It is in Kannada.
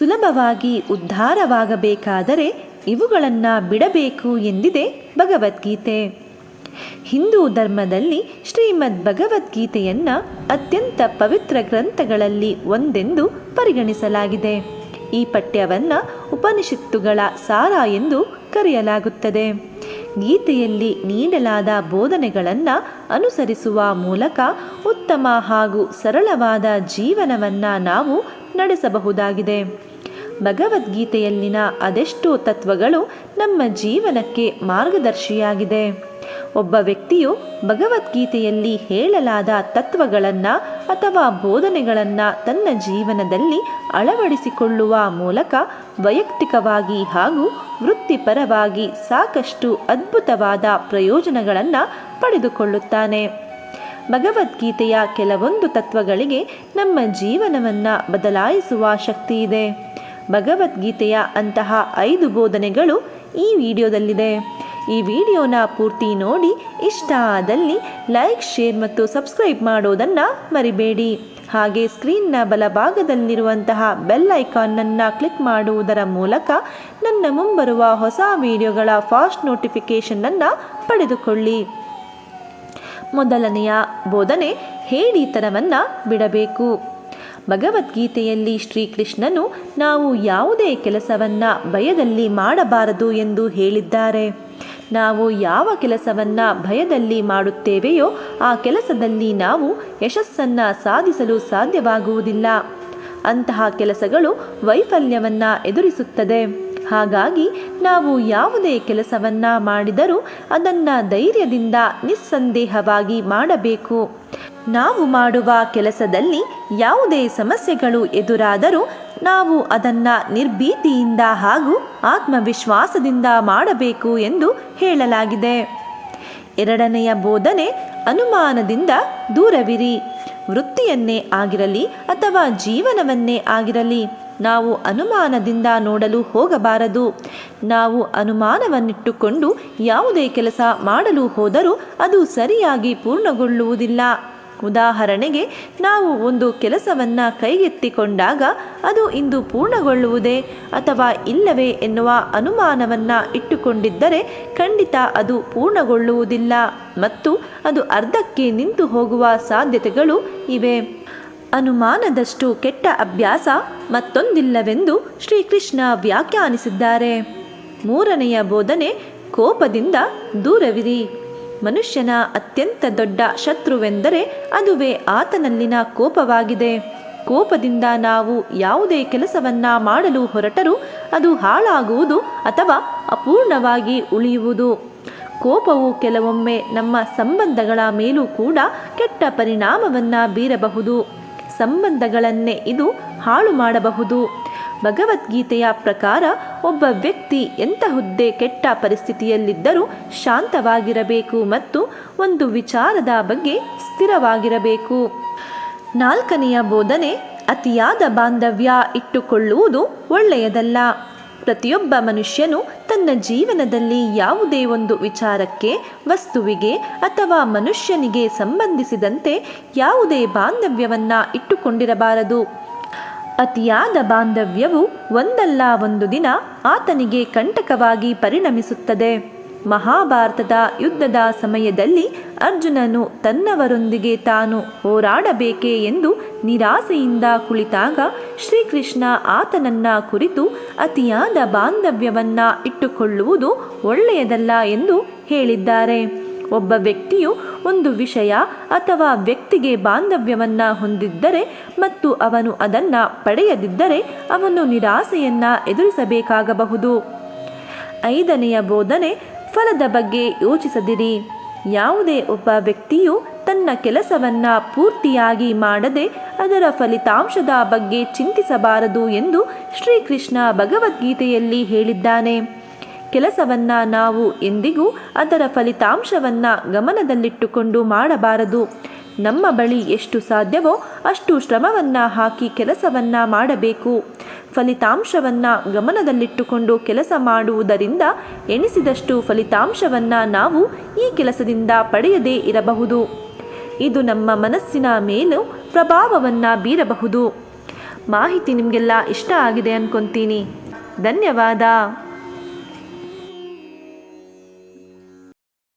ಸುಲಭವಾಗಿ ಉದ್ಧಾರವಾಗಬೇಕಾದರೆ ಇವುಗಳನ್ನು ಬಿಡಬೇಕು ಎಂದಿದೆ ಭಗವದ್ಗೀತೆ. ಹಿಂದೂ ಧರ್ಮದಲ್ಲಿ ಶ್ರೀಮದ್ ಭಗವದ್ಗೀತೆಯನ್ನು ಅತ್ಯಂತ ಪವಿತ್ರ ಗ್ರಂಥಗಳಲ್ಲಿ ಒಂದೆಂದು ಪರಿಗಣಿಸಲಾಗಿದೆ. ಈ ಪಠ್ಯವನ್ನು ಉಪನಿಷತ್ತುಗಳ ಸಾರ ಎಂದು ಕರೆಯಲಾಗುತ್ತದೆ. ಗೀತೆಯಲ್ಲಿ ನೀಡಲಾದ ಬೋಧನೆಗಳನ್ನು ಅನುಸರಿಸುವ ಮೂಲಕ ಉತ್ತಮ ಹಾಗೂ ಸರಳವಾದ ಜೀವನವನ್ನು ನಾವು ನಡೆಸಬಹುದಾಗಿದೆ. ಭಗವದ್ಗೀತೆಯಲ್ಲಿನ ಅದೆಷ್ಟೋ ತತ್ವಗಳು ನಮ್ಮ ಜೀವನಕ್ಕೆ ಮಾರ್ಗದರ್ಶಿಯಾಗಿದೆ. ಒಬ್ಬ ವ್ಯಕ್ತಿಯು ಭಗವದ್ಗೀತೆಯಲ್ಲಿ ಹೇಳಲಾದ ತತ್ವಗಳನ್ನು ಅಥವಾ ಬೋಧನೆಗಳನ್ನು ತನ್ನ ಜೀವನದಲ್ಲಿ ಅಳವಡಿಸಿಕೊಳ್ಳುವ ಮೂಲಕ ವೈಯಕ್ತಿಕವಾಗಿ ಹಾಗೂ ವೃತ್ತಿಪರವಾಗಿ ಸಾಕಷ್ಟು ಅದ್ಭುತವಾದ ಪ್ರಯೋಜನಗಳನ್ನು ಪಡೆದುಕೊಳ್ಳುತ್ತಾನೆ. ಭಗವದ್ಗೀತೆಯ ಕೆಲವೊಂದು ತತ್ವಗಳಿಗೆ ನಮ್ಮ ಜೀವನವನ್ನು ಬದಲಾಯಿಸುವ ಶಕ್ತಿ ಇದೆ. ಭಗವದ್ಗೀತೆಯ ಅಂತಹ ಐದು ಬೋಧನೆಗಳು ಈ ವಿಡಿಯೋದಲ್ಲಿದೆ. ಈ ವಿಡಿಯೋನ ಪೂರ್ತಿ ನೋಡಿ, ಇಷ್ಟ ಆದಲ್ಲಿ ಲೈಕ್, ಶೇರ್ ಮತ್ತು ಸಬ್ಸ್ಕ್ರೈಬ್ ಮಾಡೋದನ್ನು ಮರಿಬೇಡಿ. ಹಾಗೆ ಸ್ಕ್ರೀನ್ನ ಬಲಭಾಗದಲ್ಲಿರುವಂತಹ ಬೆಲ್ ಐಕಾನ್ನನ್ನು ಕ್ಲಿಕ್ ಮಾಡುವುದರ ಮೂಲಕ ನನ್ನ ಮುಂಬರುವ ಹೊಸ ವಿಡಿಯೋಗಳ ಫಾಸ್ಟ್ ನೋಟಿಫಿಕೇಷನನ್ನು ಪಡೆದುಕೊಳ್ಳಿ. ಮೊದಲನೆಯ ಬೋಧನೆ, ಹೇಡಿತನವನ್ನು ಬಿಡಬೇಕು. ಭಗವದ್ಗೀತೆಯಲ್ಲಿ ಶ್ರೀಕೃಷ್ಣನು ನಾವು ಯಾವುದೇ ಕೆಲಸವನ್ನು ಭಯದಲ್ಲಿ ಮಾಡಬಾರದು ಎಂದು ಹೇಳಿದ್ದಾರೆ. ನಾವು ಯಾವ ಕೆಲಸವನ್ನು ಭಯದಲ್ಲಿ ಮಾಡುತ್ತೇವೆಯೋ ಆ ಕೆಲಸದಲ್ಲಿ ನಾವು ಯಶಸ್ಸನ್ನು ಸಾಧಿಸಲು ಸಾಧ್ಯವಾಗುವುದಿಲ್ಲ. ಅಂತಹ ಕೆಲಸಗಳು ವೈಫಲ್ಯವನ್ನು ಎದುರಿಸುತ್ತದೆ. ಹಾಗಾಗಿ ನಾವು ಯಾವುದೇ ಕೆಲಸವನ್ನ ಮಾಡಿದರೂ ಅದನ್ನು ಧೈರ್ಯದಿಂದ ನಿಸ್ಸಂದೇಹವಾಗಿ ಮಾಡಬೇಕು. ನಾವು ಮಾಡುವ ಕೆಲಸದಲ್ಲಿ ಯಾವುದೇ ಸಮಸ್ಯೆಗಳು ಎದುರಾದರೂ ನಾವು ಅದನ್ನು ನಿರ್ಭೀತಿಯಿಂದ ಹಾಗೂ ಆತ್ಮವಿಶ್ವಾಸದಿಂದ ಮಾಡಬೇಕು ಎಂದು ಹೇಳಲಾಗಿದೆ. ಎರಡನೆಯ ಬೋಧನೆ, ಅನುಮಾನದಿಂದ ದೂರವಿರಿ. ವೃತ್ತಿಯನ್ನೇ ಆಗಿರಲಿ ಅಥವಾ ಜೀವನವನ್ನೇ ಆಗಿರಲಿ ನಾವು ಅನುಮಾನದಿಂದ ನೋಡಲು ಹೋಗಬಾರದು. ನಾವು ಅನುಮಾನವನ್ನಿಟ್ಟುಕೊಂಡು ಯಾವುದೇ ಕೆಲಸ ಮಾಡಲು ಹೋದರೂ ಅದು ಸರಿಯಾಗಿ ಪೂರ್ಣಗೊಳ್ಳುವುದಿಲ್ಲ. ಉದಾಹರಣೆಗೆ, ನಾವು ಒಂದು ಕೆಲಸವನ್ನು ಕೈಗೆತ್ತಿಕೊಂಡಾಗ ಅದು ಇಂದು ಪೂರ್ಣಗೊಳ್ಳುವುದೇ ಅಥವಾ ಇಲ್ಲವೇ ಎನ್ನುವ ಅನುಮಾನವನ್ನು ಇಟ್ಟುಕೊಂಡಿದ್ದರೆ ಖಂಡಿತ ಅದು ಪೂರ್ಣಗೊಳ್ಳುವುದಿಲ್ಲ. ಮತ್ತು ಅದು ಅರ್ಧಕ್ಕೆ ನಿಂತು ಹೋಗುವ ಸಾಧ್ಯತೆಗಳು ಇವೆ. ಅನುಮಾನದಷ್ಟು ಕೆಟ್ಟ ಅಭ್ಯಾಸ ಮತ್ತೊಂದಿಲ್ಲವೆಂದು ಶ್ರೀಕೃಷ್ಣ ವ್ಯಾಖ್ಯಾನಿಸಿದ್ದಾರೆ. ಮೂರನೆಯ ಬೋಧನೆ, ಕೋಪದಿಂದ ದೂರವಿರಿ. ಮನುಷ್ಯನ ಅತ್ಯಂತ ದೊಡ್ಡ ಶತ್ರುವೆಂದರೆ ಅದುವೇ ಆತನಲ್ಲಿನ ಕೋಪವಾಗಿದೆ. ಕೋಪದಿಂದ ನಾವು ಯಾವುದೇ ಕೆಲಸವನ್ನ ಮಾಡಲು ಹೊರಟರೂ ಅದು ಹಾಳಾಗುವುದು ಅಥವಾ ಅಪೂರ್ಣವಾಗಿ ಉಳಿಯುವುದು. ಕೋಪವು ಕೆಲವೊಮ್ಮೆ ನಮ್ಮ ಸಂಬಂಧಗಳ ಮೇಲೂ ಕೂಡ ಕೆಟ್ಟ ಪರಿಣಾಮವನ್ನು ಬೀರಬಹುದು. ಸಂಬಂಧಗಳನ್ನೇ ಇದು ಹಾಳು ಮಾಡಬಹುದು. ಭಗವದ್ಗೀತೆಯ ಪ್ರಕಾರ ಒಬ್ಬ ವ್ಯಕ್ತಿ ಎಂಥ ಹುದ್ದೆ ಕೆಟ್ಟ ಪರಿಸ್ಥಿತಿಯಲ್ಲಿದ್ದರೂ ಶಾಂತವಾಗಿರಬೇಕು ಮತ್ತು ಒಂದು ವಿಚಾರದ ಬಗ್ಗೆ ಸ್ಥಿರವಾಗಿರಬೇಕು. ನಾಲ್ಕನೆಯ ಬೋಧನೆ, ಅತಿಯಾದ ಬಾಂಧವ್ಯ ಇಟ್ಟುಕೊಳ್ಳುವುದು ಒಳ್ಳೆಯದಲ್ಲ. ಪ್ರತಿಯೊಬ್ಬ ಮನುಷ್ಯನು ತನ್ನ ಜೀವನದಲ್ಲಿ ಯಾವುದೇ ಒಂದು ವಿಚಾರಕ್ಕೆ, ವಸ್ತುವಿಗೆ ಅಥವಾ ಮನುಷ್ಯನಿಗೆ ಸಂಬಂಧಿಸಿದಂತೆ ಯಾವುದೇ ಬಾಂಧವ್ಯವನ್ನು ಇಟ್ಟುಕೊಂಡಿರಬಾರದು. ಅತಿಯಾದ ಬಾಂಧವ್ಯವು ಒಂದಲ್ಲ ಒಂದು ದಿನ ಆತನಿಗೆ ಕಂಟಕವಾಗಿ ಪರಿಣಮಿಸುತ್ತದೆ. ಮಹಾಭಾರತದ ಯುದ್ಧದ ಸಮಯದಲ್ಲಿ ಅರ್ಜುನನು ತನ್ನವರೊಂದಿಗೆ ತಾನು ಹೋರಾಡಬೇಕೆ ಎಂದು ನಿರಾಸೆಯಿಂದ ಕುಳಿತಾಗ ಶ್ರೀಕೃಷ್ಣ ಆತನನ್ನ ಕುರಿತು ಅತಿಯಾದ ಬಾಂಧವ್ಯವನ್ನ ಇಟ್ಟುಕೊಳ್ಳುವುದು ಒಳ್ಳೆಯದಲ್ಲ ಎಂದು ಹೇಳಿದ್ದಾರೆ. ಒಬ್ಬ ವ್ಯಕ್ತಿಯು ಒಂದು ವಿಷಯ ಅಥವಾ ವ್ಯಕ್ತಿಗೆ ಬಾಂಧವ್ಯವನ್ನ ಹೊಂದಿದ್ದರೆ ಮತ್ತು ಅವನು ಅದನ್ನು ಪಡೆಯದಿದ್ದರೆ ಅವನು ನಿರಾಸೆಯನ್ನ ಎದುರಿಸಬೇಕಾಗಬಹುದು. ಐದನೆಯ ಬೋಧನೆ ಫಲದ ಬಗ್ಗೆ ಯೋಚಿಸದಿರಿ. ಯಾವುದೇ ಒಬ್ಬ ವ್ಯಕ್ತಿಯು ತನ್ನ ಕೆಲಸವನ್ನ ಪೂರ್ತಿಯಾಗಿ ಮಾಡದೆ ಅದರ ಫಲಿತಾಂಶದ ಬಗ್ಗೆ ಚಿಂತಿಸಬಾರದು ಎಂದು ಶ್ರೀಕೃಷ್ಣ ಭಗವದ್ಗೀತೆಯಲ್ಲಿ ಹೇಳಿದ್ದಾನೆ. ಕೆಲಸವನ್ನ ನಾವು ಎಂದಿಗೂ ಅದರ ಫಲಿತಾಂಶವನ್ನ ಗಮನದಲ್ಲಿಟ್ಟುಕೊಂಡು ಮಾಡಬಾರದು. ನಮ್ಮ ಬಳಿ ಎಷ್ಟು ಸಾಧ್ಯವೋ ಅಷ್ಟು ಶ್ರಮವನ್ನ ಹಾಕಿ ಕೆಲಸವನ್ನ ಮಾಡಬೇಕು. ಫಲಿತಾಂಶವನ್ನ ಗಮನದಲ್ಲಿಟ್ಟುಕೊಂಡು ಕೆಲಸ ಮಾಡುವುದರಿಂದ ಎಣಿಸಿದಷ್ಟು ಫಲಿತಾಂಶವನ್ನ ನಾವು ಈ ಕೆಲಸದಿಂದ ಪಡೆಯದೇ ಇರಬಹುದು. ಇದು ನಮ್ಮ ಮನಸ್ಸಿನ ಮೇಲೂ ಪ್ರಭಾವವನ್ನು ಬೀರಬಹುದು. ಮಾಹಿತಿ ನಿಮಗೆಲ್ಲ ಇಷ್ಟ ಆಗಿದೆ ಅನ್ಕೊತೀನಿ. ಧನ್ಯವಾದ.